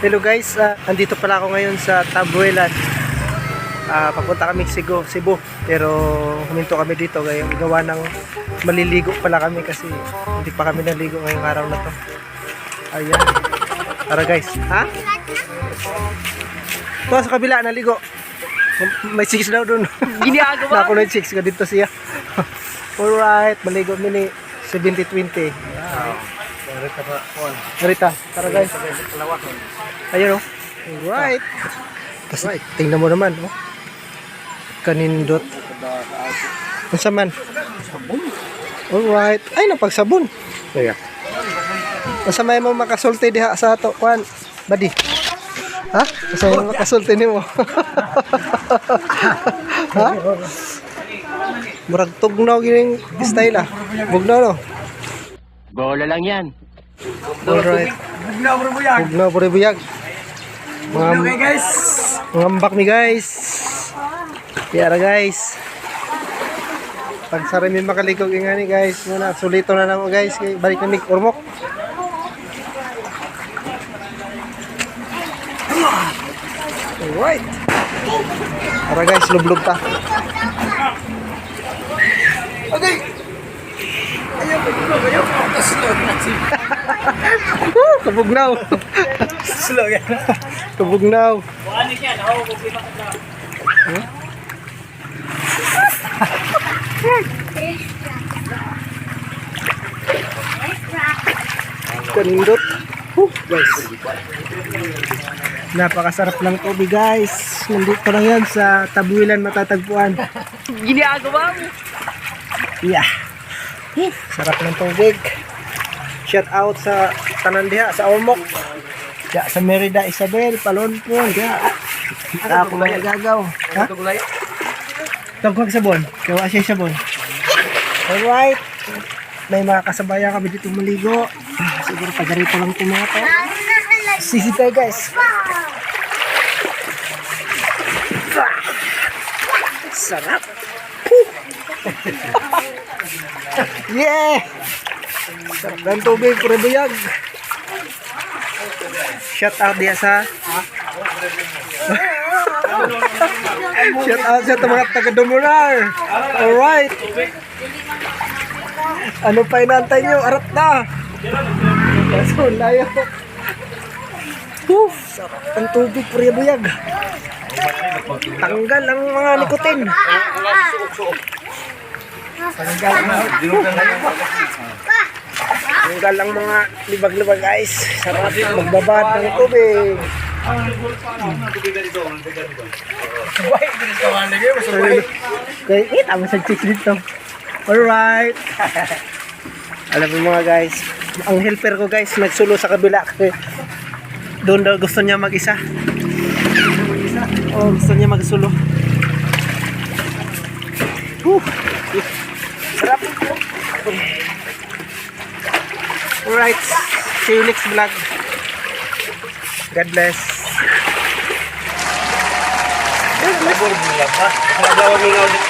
Hello guys, ah, andito pala ako ngayon sa Tabuelan. Ah, papunta kami Cebu, Cebu. Pero huminto kami dito ngayon gawa ng maliligo pala kami kasi hindi pa kami naligo ngayong araw na to. Ayan. Tara guys, ha? Ito sa kabila naligo. May chicks daw dun. Ginagawa Nakuloy chicks ka dito siya. Alright, maligo mini 70-20. Narita, tara guys. Ayun oh. Alright. Tapos tingnan mo naman oh. Kanindot. Ang saman. Alright. Ay, napagsabon. Kaya. Asa may mo makasulti diha sa ato, kwan. Badi. Ha? Asa may makasulti nimo? ha? Murag tugnaw gining style ah. Bugnaw no. Bola lang yan. Alright. Bugnaw bro buyag. Bugnaw pare buyag. Mga Okay guys. Ngambak mi guys. Yara guys. Pag sa rin makalikog nga ni guys. Muna, sulito na namo guys. Balik na mig urmok. Alright. Tara guys, lublog ta. Okay. Ayaw pa dito kayo. Slow na si. Woo, kabugnaw. Slow yan. kabugnaw. Kanindot. Woo, guys. Napakasarap lang tubig guys. Nandito lang yan sa Tabuilan matatagpuan. Ginagawa mo. Yeah. Sarap ng tubig. Shout out sa tanan diha sa Ormoc. Ya, sa Merida Isabel, Palonpon, diha. Ako lang nagagaw. Ha? Tagpag sabon. Kawa siya sabon. Alright. May mga kasabaya kami dito maligo. Siguro pagarito lang tumato. Sisi tayo guys. Sarap. yeah! Sarap ng tubig, pure buyag. Shout out diya sa Shout out sa mga taga Dumunar. Alright. Ano pa inantay nyo? Arat na. Kaso layo. Whew, sarap ng tubig, pure buyag. Tanggal ang mga nikotin. Tanggal ang Tanggal ang mga libag-libag guys. Sarap magbabad ng tubig. Okay, eh, tama sa chicks dito. Alright. Alam mo mga guys, ang helper ko guys, nagsulo sa kabila. Doon daw gusto niya mag-isa. Oh, gusto niya magsulo. Whew. Alright. See you next vlog. God bless. Labor mo